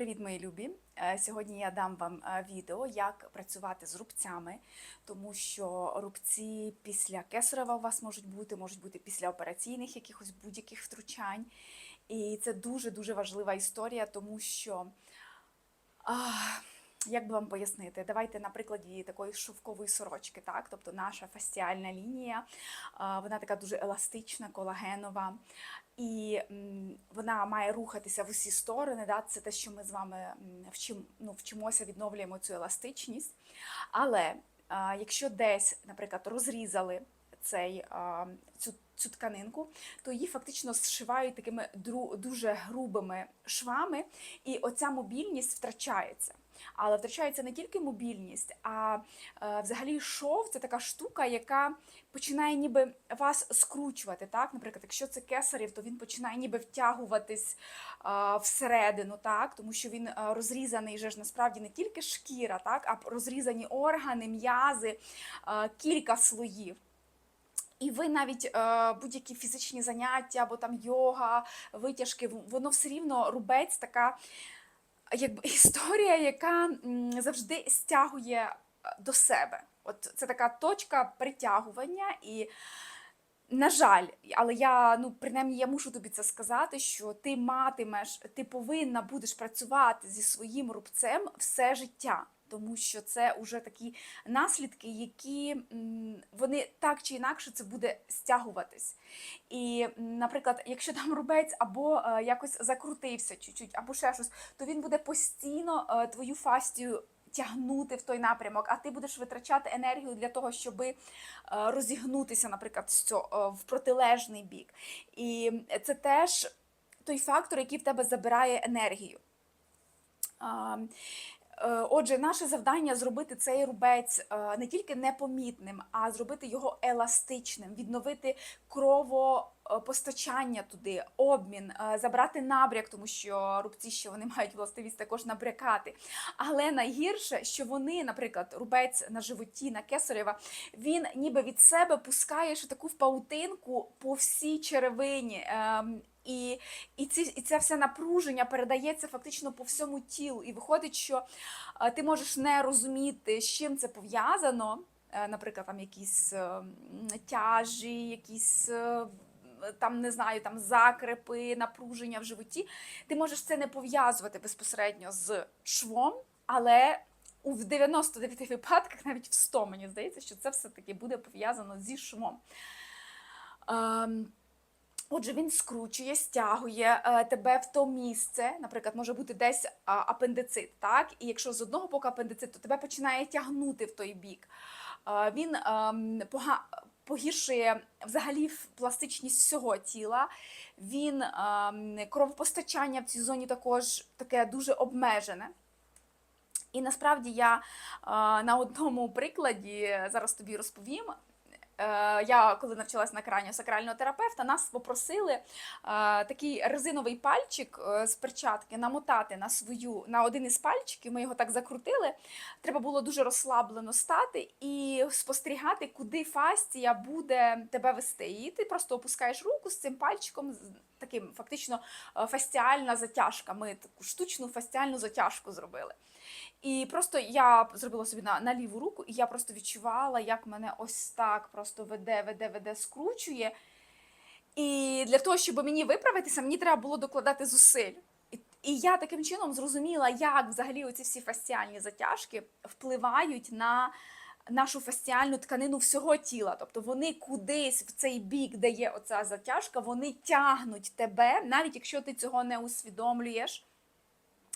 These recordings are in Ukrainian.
Привіт, мої любі! Е, Сьогодні я дам вам е, відео, як працювати з рубцями, тому що рубці після кесарева у вас можуть бути, можуть бути після операційних якихось будь-яких втручань. І це дуже-дуже важлива історія, тому що. А, як би вам пояснити? Давайте на прикладі такої шовкової сорочки, так? Тобто наша фасціальна лінія, вона така дуже еластична, колагенова, і вона має рухатися в усі сторони. Да? Це те, що ми з вами м, вчим, ну, вчимося, відновлюємо цю еластичність. Але якщо десь, наприклад, розрізали цей, цю, цю тканинку, то її фактично зшивають такими дуже грубими швами, і оця мобільність втрачається. Але втрачається не тільки мобільність, а е, взагалі шов це така штука, яка починає ніби вас скручувати. Так? Наприклад, якщо це кесарів, то він починає ніби втягуватись е, всередину, так? тому що він е, розрізаний же ж насправді не тільки шкіра, так? а розрізані органи, м'язи, кілька слоїв. І ви навіть будь-які фізичні заняття або там йога, витяжки, воно все рівно рубець така якби історія, яка завжди стягує е, до себе. От це така точка притягування і. На жаль, але я ну принаймні я мушу тобі це сказати, що ти матимеш, ти повинна будеш працювати зі своїм рубцем все життя, тому що це вже такі наслідки, які вони так чи інакше це буде стягуватись. І, наприклад, якщо там рубець або е, якось закрутився чуть-чуть, або ще щось, то він буде постійно е, твою фастію тягнути в той напрямок, а ти будеш витрачати енергію для того, щоб розігнутися, наприклад, е, в протилежний бік. І це теж той фактор, який в тебе забирає енергію. Е, Отже, наше завдання зробити цей рубець е, не тільки непомітним, а зробити його еластичним, відновити кровопостачання туди, обмін, е, забрати набряк, тому що рубці ще вони мають властивість також набрякати. Але найгірше, що вони, наприклад, рубець на животі, на кесарева, він ніби від себе пускає ще таку паутинку по всій черевині. Ем, І, і, ці, і це все напруження передається фактично по всьому тілу. І виходить, що е, ти можеш не розуміти, з чим це пов'язано. Е, Наприклад, там якісь е, тяжі, якісь. Там не знаю, там закрепи, напруження в животі. Ти можеш це не пов'язувати безпосередньо з швом, але у в 99 випадках, навіть в 100, мені здається, що це все-таки буде пов'язано зі швом. Отже, він скручує, стягує е, тебе в то місце. Наприклад, може бути десь апендицит, так? І якщо з одного боку апендицит, то тебе починає тягнути в той бік. Е, він ем, погіршує взагалі пластичність всього тіла. Він ем, кровопостачання в цій зоні також таке дуже обмежене. І насправді я е, на одному прикладі зараз тобі розповім. Е, Я коли навчалась на крані сакрального терапевта, нас попросили е, такий резиновий пальчик е, з перчатки намотати на свою на один із пальчиків. Ми його так закрутили. Треба було дуже розслаблено стати і спостерігати, куди фастія буде тебе вести. І ти просто опускаєш руку з цим пальчиком, таким фактично фастіальна затяжка. Ми таку штучну фастіальну затяжку зробили. І просто я зробила собі на, на ліву руку, і я просто відчувала, як мене ось так просто веде, веде, веде, скручує. І для того, щоб мені виправитися, мені треба було докладати зусиль. І, я таким чином зрозуміла, як взагалі оці всі фасціальні затяжки впливають на нашу фасціальну тканину всього тіла. Тобто вони кудись в цей бік, де є оця затяжка, вони тягнуть тебе, навіть якщо ти цього не усвідомлюєш.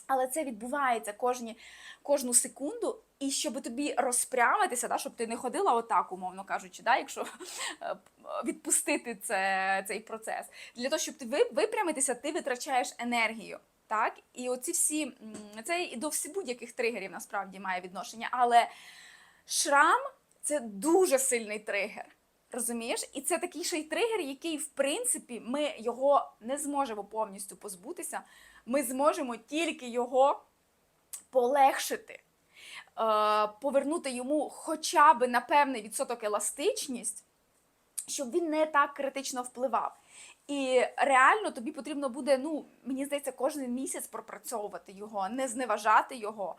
Але це відбувається кожні, кожну секунду, і щоб тобі розпрямитися, да, щоб ти не ходила отак, умовно кажучи, да, якщо е, відпустити це, цей процес. Для того, щоб ти випрямитися, ти витрачаєш енергію. Так? І оці всі, це і до всі будь-яких тригерів насправді має відношення. Але шрам це дуже сильний тригер. Розумієш? І це такий ще й тригер, який, в принципі, ми його не зможемо повністю позбутися. Ми зможемо тільки його полегшити, е, повернути йому хоча б на певний відсоток еластичність, щоб він не так критично впливав. І реально тобі потрібно буде, ну, мені здається, кожен місяць пропрацьовувати його, не зневажати його.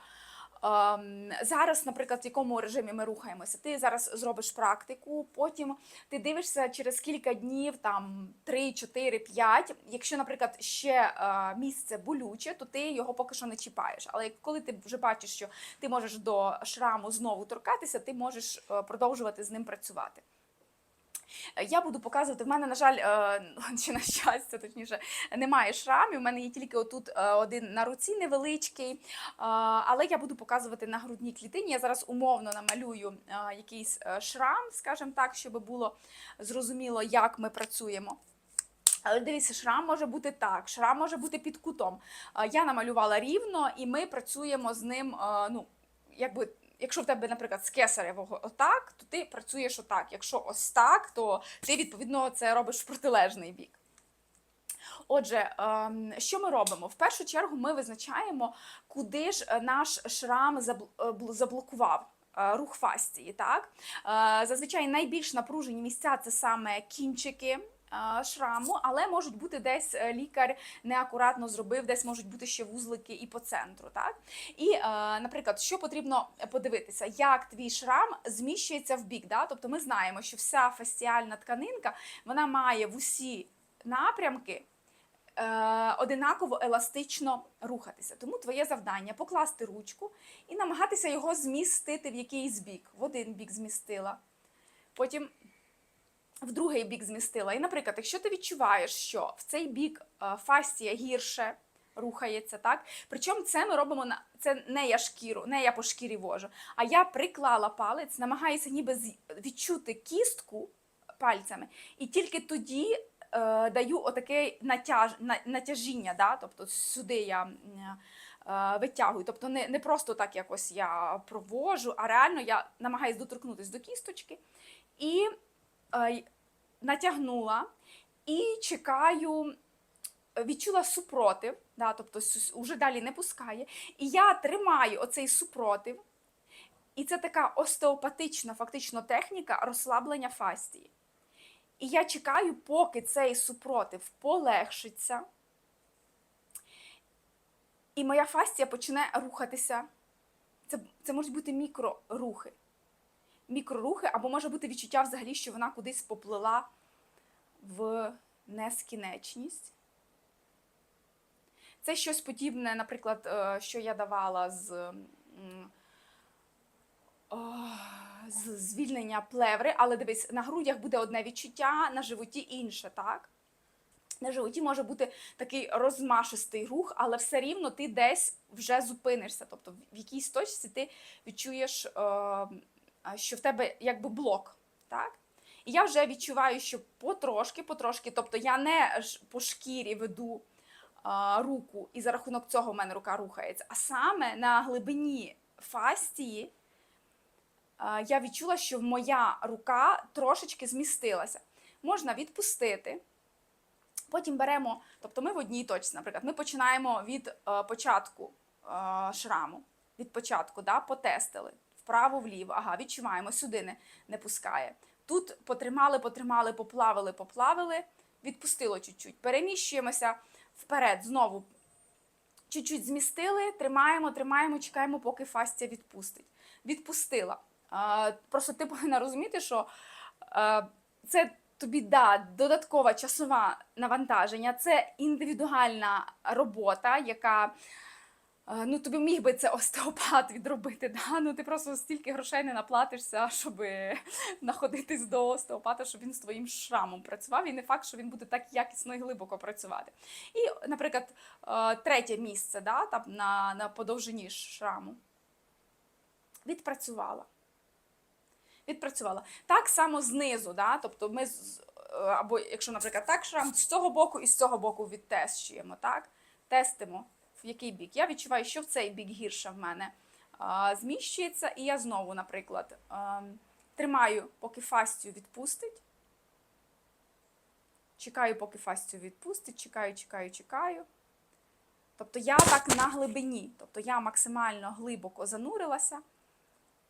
Ем, зараз, наприклад, в якому режимі ми рухаємося, ти зараз зробиш практику, потім ти дивишся через кілька днів, там 3, 4, 5. Якщо, наприклад, ще е, місце болюче, то ти його поки що не чіпаєш. Але коли ти вже бачиш, що ти можеш до шраму знову торкатися, ти можеш е, продовжувати з ним працювати. Е, Я буду показувати. В мене, на жаль, е, чи на щастя, точніше, немає шрамів. У мене є тільки отут е, один на руці невеличкий. Але я буду показувати на грудній клітині. Я зараз умовно намалюю якийсь шрам, скажімо так, щоб було зрозуміло, як ми працюємо. Але дивіться, шрам може бути так, шрам може бути під кутом. Я намалювала рівно, і ми працюємо з ним. Ну, якби, якщо в тебе, наприклад, з кесаревого отак, то ти працюєш отак. Якщо ось так, то ти відповідно це робиш в протилежний бік. Отже, ем, що ми робимо? В першу чергу ми визначаємо, куди ж е, наш шрам е, бл- заблокував. е, Рух фастії, так зазвичай найбільш напружені місця це саме кінчики шраму, але можуть бути десь е, лікар неакуратно зробив, десь можуть бути ще вузлики і по центру. Так і, е, наприклад, що потрібно подивитися, як твій шрам зміщується в бік. Да? Тобто ми знаємо, що вся фасціальна тканинка вона має в усі напрямки е, одинаково еластично рухатися. Тому твоє завдання покласти ручку і намагатися його змістити в якийсь бік. В один бік змістила, потім в другий бік змістила. І, наприклад, якщо ти відчуваєш, що в цей бік е, фасція гірше рухається, так? Причому це ми робимо на це не я шкіру, не я по шкірі вожу, а я приклала палець, намагаюся ніби відчути кістку пальцями, і тільки тоді е, даю отаке натяж, натяжіння, да? тобто сюди я е, витягую. Тобто не, не просто так якось я провожу, а реально я намагаюся доторкнутися до кісточки і натягнула і чекаю. Відчула супротив, да, тобто уже далі не пускає. І я тримаю оцей супротив, і це така остеопатична фактично техніка розслаблення фастії. І я чекаю, поки цей супротив полегшиться, і моя фастія почне рухатися. Це, це можуть бути мікрорухи. Мікрорухи, або може бути відчуття взагалі, що вона кудись поплила в нескінченність. Це щось подібне, наприклад, е, що я давала з, з звільнення плеври, але дивись, на грудях буде одне відчуття, на животі інше, так? На животі може бути такий розмашистий рух, але все рівно ти десь вже зупинишся. Тобто в якійсь точці ти відчуєш, е, що в тебе якби блок. Так? І я вже відчуваю, що потрошки, потрошки, тобто я не по шкірі веду а, руку, і за рахунок цього в мене рука рухається, а саме на глибині фастії а, я відчула, що моя рука трошечки змістилася. Можна відпустити. Потім беремо, тобто ми в одній точці, наприклад, ми починаємо від е, початку е, шраму, від початку, да, потестили вправо, вліво, ага, відчуваємо, сюди не, не пускає. Тут потримали, потримали, поплавили, поплавили, відпустило чуть-чуть. Переміщуємося вперед, знову чуть-чуть змістили, тримаємо, тримаємо, чекаємо, поки фастія відпустить. Відпустила. Е, просто ти повинна розуміти, що е, це тобі да, додаткове часове навантаження, це індивідуальна робота, яка ну, тобі міг би це остеопат відробити. Да? Ну, ти просто стільки грошей не наплатишся, щоб знаходитись до остеопата, щоб він з твоїм шрамом працював. І не факт, що він буде так якісно і глибоко працювати. І, наприклад, третє місце да, там, на, на подовжині шраму. Відпрацювала відпрацювала. Так само знизу, да? тобто ми, або якщо, наприклад, так шрам, з цього боку і з цього боку відтещуємо, так? Тестимо, в який бік. Я відчуваю, що в цей бік гірше в мене зміщується, і я знову, наприклад, тримаю, поки фастію відпустить. Чекаю, поки фастію відпустить, чекаю, чекаю, чекаю. Тобто я так на глибині, тобто я максимально глибоко занурилася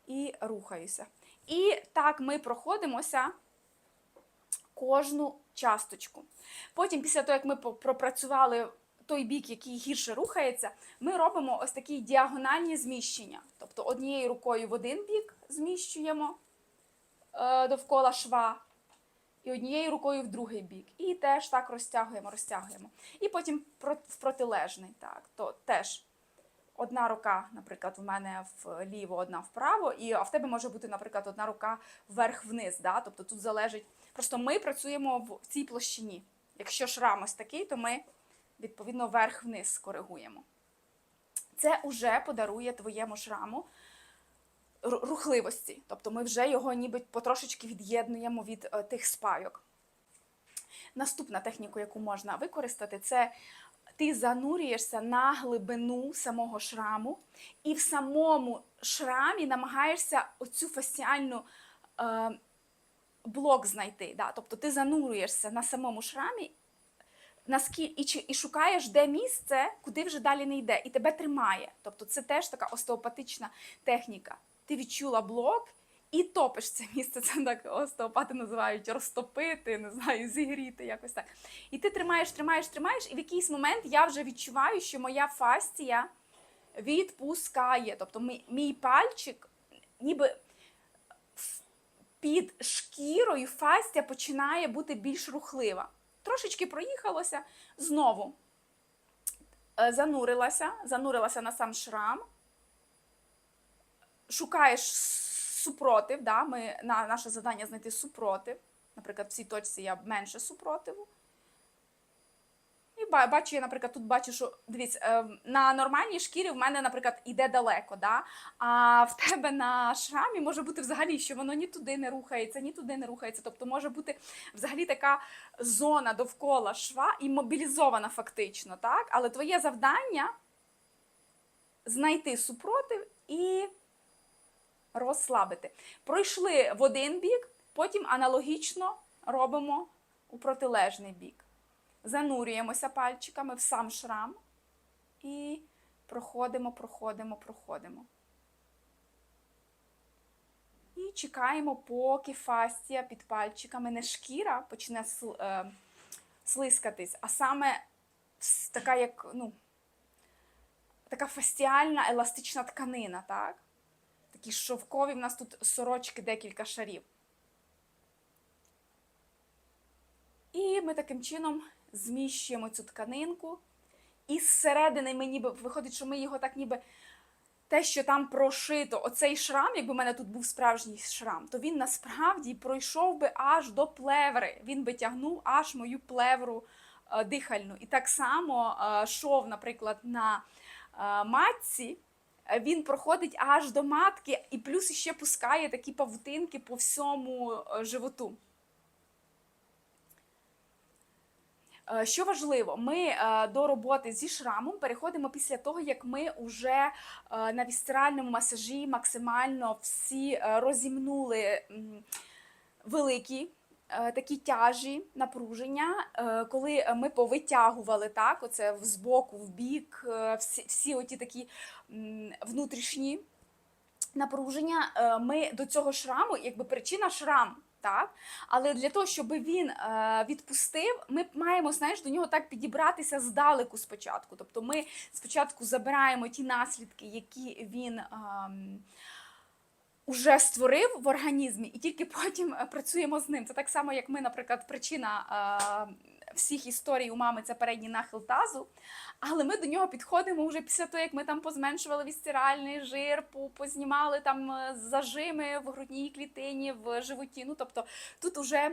і рухаюся. І так ми проходимося кожну часточку. Потім, після того, як ми пропрацювали той бік, який гірше рухається, ми робимо ось такі діагональні зміщення. Тобто однією рукою в один бік зміщуємо е, довкола шва, і однією рукою в другий бік. І теж так розтягуємо, розтягуємо. І потім в протилежний. Так, то теж одна рука, наприклад, в мене вліво, одна вправо, і а в тебе може бути, наприклад, одна рука вверх-вниз. Да? Тобто тут залежить. Просто ми працюємо в цій площині. Якщо шрам ось такий, то ми відповідно вверх-вниз коригуємо. Це вже подарує твоєму шраму рухливості. Тобто ми вже його ніби потрошечки від'єднуємо від е, тих спайок. Наступна техніка, яку можна використати, це ти занурюєшся на глибину самого шраму, і в самому шрамі намагаєшся оцю фасціальну е, блок знайти. Да? Тобто ти занурюєшся на самому шрамі наскільки і, і шукаєш, де місце, куди вже далі не йде, і тебе тримає. Тобто це теж така остеопатична техніка. Ти відчула блок і топиш це місце. Це так остеопати називають розтопити, не знаю, зігріти, якось так. І ти тримаєш, тримаєш, тримаєш, і в якийсь момент я вже відчуваю, що моя фастія відпускає. Тобто мій, мій пальчик ніби під шкірою фастія починає бути більш рухлива. Трошечки проїхалося, знову е, занурилася, занурилася на сам шрам, шукаєш супротив. Да? Ми, на, наше завдання знайти супротив. Наприклад, в цій точці я менше супротиву. Бачу, я, наприклад, тут бачу, що дивіться, е, на нормальній шкірі в мене, наприклад, іде далеко, да? а в тебе на шрамі може бути взагалі, що воно ні туди не рухається, ні туди не рухається. Тобто може бути взагалі така зона довкола шва і мобілізована фактично, так? Але твоє завдання знайти супротив і розслабити. Пройшли в один бік, потім аналогічно робимо у протилежний бік. Занурюємося пальчиками в сам шрам і проходимо, проходимо, проходимо. І чекаємо, поки фастія під пальчиками, не шкіра почне е, слискатись, а саме така, як, ну, така фастіальна еластична тканина, так? Такі шовкові в нас тут сорочки декілька шарів. І ми таким чином зміщуємо цю тканинку. І зсередини ми ніби виходить, що ми його так ніби те, що там прошито, оцей шрам, якби в мене тут був справжній шрам, то він насправді пройшов би аж до плеври. Він би тягнув аж мою плевру е, дихальну. І так само е, шов, наприклад, на е, матці. е, Він проходить аж до матки, і плюс ще пускає такі павутинки по всьому е, животу. Е, Що важливо, ми е, до роботи зі шрамом переходимо після того, як ми вже е, на вісцеральному масажі максимально всі е, розімнули великі е, такі тяжі напруження, е, коли ми повитягували так, оце з боку в бік, е, всі, всі оті такі внутрішні напруження, е, ми до цього шраму, якби причина шрам. Так, але для того, щоб він е, відпустив, ми маємо знаєш, до нього так підібратися здалеку спочатку. Тобто ми спочатку забираємо ті наслідки, які він ем, уже створив в організмі, і тільки потім е, працюємо з ним. Це так само, як ми, наприклад, причина е, всіх історій у мами це передній нахил тазу. Але ми до нього підходимо вже після того, як ми там позменшували вісцеральний жир, познімали там е, зажими в грудній клітині, в животі. Ну тобто тут уже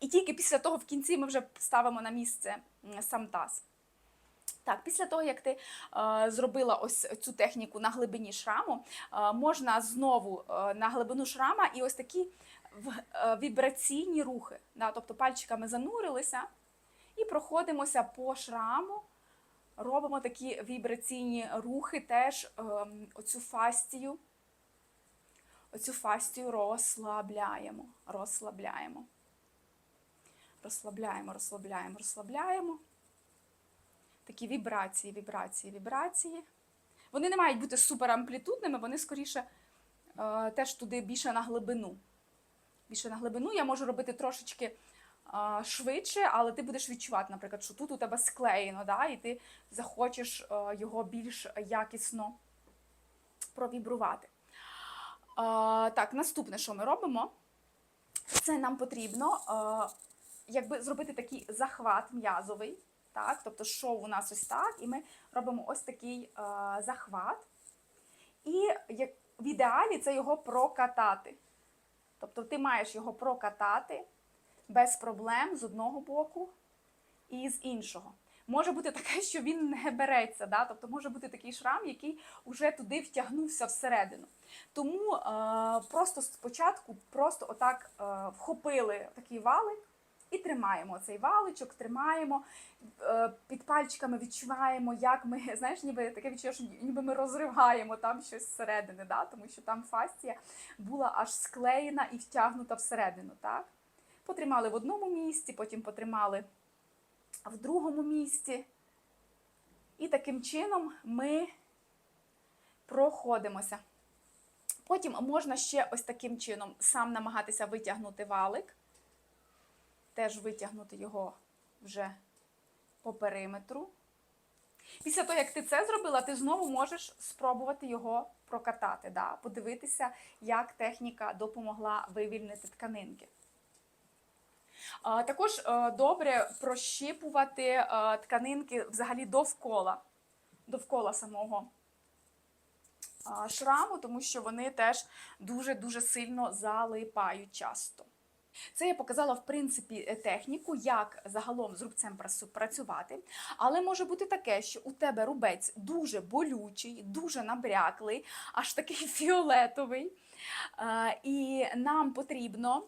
і тільки після того в кінці ми вже ставимо на місце сам таз. Так, після того, як ти е, зробила ось цю техніку на глибині шраму, е, можна знову е, на глибину шрама і ось такі в- е, вібраційні рухи. Да, тобто пальчиками занурилися і проходимося по шраму, робимо такі вібраційні рухи, теж ем, оцю фастію. Оцю фастію розслабляємо, розслабляємо. Розслабляємо, розслабляємо, розслабляємо. Такі вібрації, вібрації, вібрації. Вони не мають бути суперамплітудними, вони скоріше е, теж туди більше на глибину. Більше на глибину я можу робити трошечки швидше, але ти будеш відчувати, наприклад, що тут у тебе склеєно, да, і ти захочеш його більш якісно провібрувати. Так, наступне, що ми робимо, це нам потрібно якби зробити такий захват м'язовий. Так, тобто шов у нас ось так, і ми робимо ось такий а, захват. І як, в ідеалі це його прокатати. Тобто ти маєш його прокатати без проблем з одного боку і з іншого. Може бути таке, що він не береться, да? тобто може бути такий шрам, який вже туди втягнувся всередину. Тому е, просто спочатку просто отак е, вхопили такий валик і тримаємо цей валичок, тримаємо, е, під пальчиками відчуваємо, як ми, знаєш, ніби таке відчуття, що ніби ми розриваємо там щось зсередини, да? тому що там фасція була аж склеєна і втягнута всередину. Так? Потримали в одному місці, потім потримали в другому місці. І таким чином ми проходимося. Потім можна ще ось таким чином сам намагатися витягнути валик, теж витягнути його вже по периметру. Після того, як ти це зробила, ти знову можеш спробувати його прокатати, да? подивитися, як техніка допомогла вивільнити тканинки. Також е, добре прощіпувати е, тканинки взагалі довкола, довкола самого шраму, тому що вони теж дуже-дуже сильно залипають часто. Це я показала, в принципі, е, техніку, як загалом з рубцем працювати. Але може бути таке, що у тебе рубець дуже болючий, дуже набряклий, аж такий фіолетовий. І нам потрібно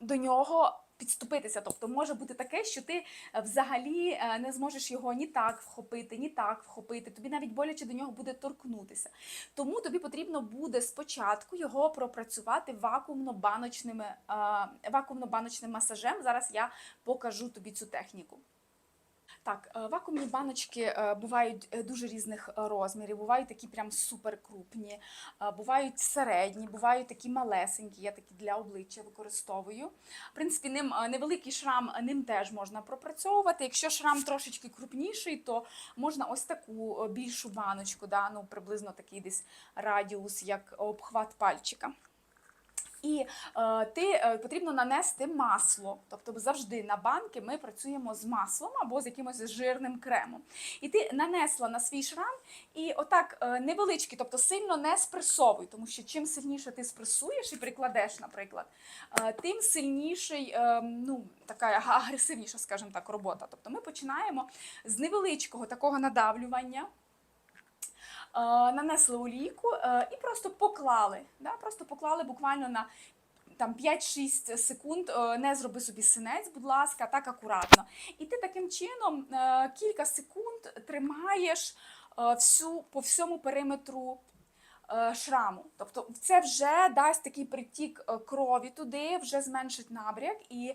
до нього підступитися. Тобто може бути таке, що ти е, взагалі е, не зможеш його ні так вхопити, ні так вхопити. Тобі навіть боляче до нього буде торкнутися. Тому тобі потрібно буде спочатку його пропрацювати вакуумно-баночним, е, вакуумно-баночним масажем. Зараз я покажу тобі цю техніку. Так, е, вакуумні баночки е, бувають е, дуже різних розмірів, бувають такі прям супер крупні, е, бувають середні, бувають такі малесенькі, я такі для обличчя використовую. В принципі, ним невеликий шрам, ним теж можна пропрацьовувати. Якщо шрам трошечки крупніший, то можна ось таку більшу баночку, да, ну, приблизно такий десь радіус, як обхват пальчика. І е, ти е, потрібно нанести масло. Тобто завжди на банки ми працюємо з маслом або з якимось жирним кремом. І ти нанесла на свій шрам, і отак е, невеличкий, тобто сильно не спресовуй, тому що чим сильніше ти спресуєш і прикладеш, наприклад, е, тим сильніший, е, ну така агресивніша, скажімо так, робота. Тобто ми починаємо з невеличкого такого надавлювання. Е, нанесли олійку е, і просто поклали. Да? Просто поклали буквально на там 5-6 секунд. Е, Не зроби собі синець, будь ласка, так акуратно. І ти таким чином кілька секунд тримаєш всю, по всьому периметру шраму. Тобто це вже дасть такий притік крові туди, вже зменшить набряк і.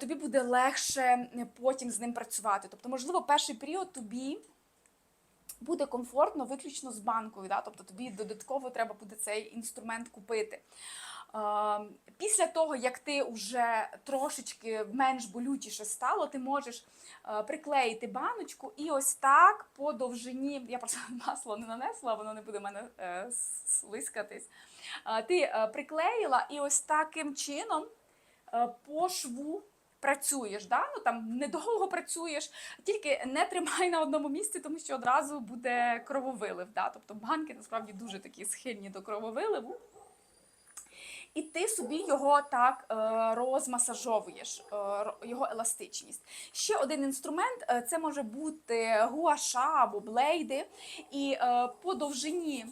Тобі буде легше потім з ним працювати. Тобто, можливо, перший період тобі буде комфортно виключно з банкою. Да? Тобто тобі додатково треба буде цей інструмент купити. Е, Після того, як ти вже трошечки менш болючіше стало, ти можеш е, приклеїти баночку і ось так по довжині, я просто масло не нанесла, воно не буде в мене е, слискатись. Е, Ти приклеїла і ось таким чином по шву працюєш. Да? Ну, там недовго працюєш, тільки не тримай на одному місці, тому що одразу буде крововилив. Да? Тобто банки насправді дуже такі схильні до крововиливу. І ти собі його так е, розмасажовуєш, е, його еластичність. Ще один інструмент е, це може бути гуаша або блейди. І по довжині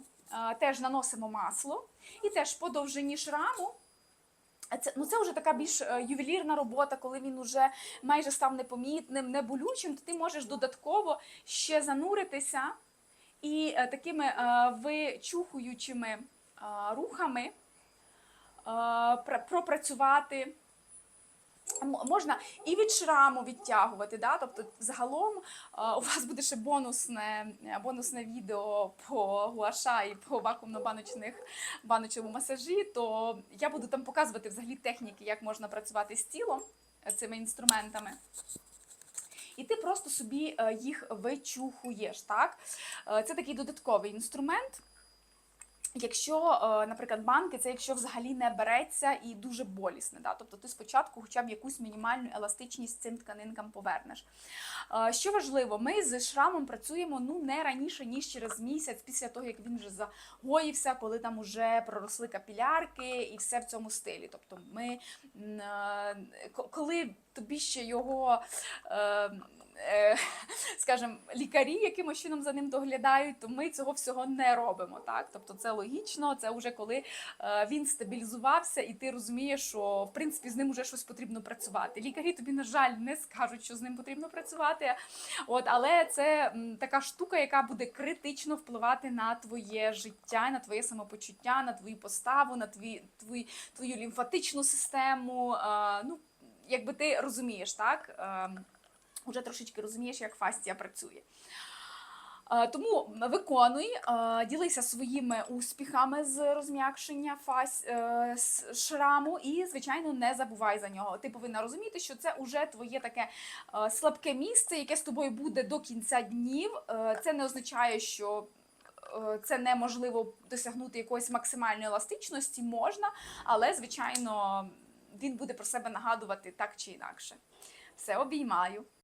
теж наносимо масло, і теж по довжині шраму. Це, ну це вже така більш е, ювелірна робота, коли він уже майже став непомітним, неболючим, то ти можеш додатково ще зануритися і е, такими е, вичухуючими рухами пропрацювати Можна і від шраму відтягувати, да? тобто загалом е, у вас буде ще бонусне, е, бонусне відео по гуаша і по вакуумно-баночних баночному масажі, то я буду там показувати взагалі техніки, як можна працювати з тілом е, цими інструментами. І ти просто собі їх вичухуєш. Так? Це такий додатковий інструмент. Якщо, е, наприклад, банки, це якщо взагалі не береться і дуже болісне, да? тобто ти спочатку хоча б якусь мінімальну еластичність цим тканинкам повернеш. Е, Що важливо, ми з шрамом працюємо ну не раніше ніж через місяць, після того як він вже загоївся, коли там уже проросли капілярки і все в цьому стилі. Тобто, ми е, ко- коли тобі ще його. Е, е, скажімо, лікарі якимось чином за ним доглядають, то ми цього всього не робимо. Так? Тобто це логічно, це вже коли е, він стабілізувався, і ти розумієш, що в принципі з ним вже щось потрібно працювати. Лікарі тобі, на жаль, не скажуть, що з ним потрібно працювати. От, але це така штука, яка буде критично впливати на твоє життя, на твоє самопочуття, на твою поставу, на твій, твій, твою лімфатичну систему. Е, ну, якби ти розумієш, так? Е, вже трошечки розумієш, як фастія працює. Е, Тому виконуй, е, ділися своїми успіхами з розм'якшення фас е, шраму, і, звичайно, не забувай за нього. Ти повинна розуміти, що це вже твоє таке слабке місце, яке з тобою буде до кінця днів. Це не означає, що це неможливо досягнути якоїсь максимальної еластичності, можна, але, звичайно, він буде про себе нагадувати так чи інакше. Все обіймаю.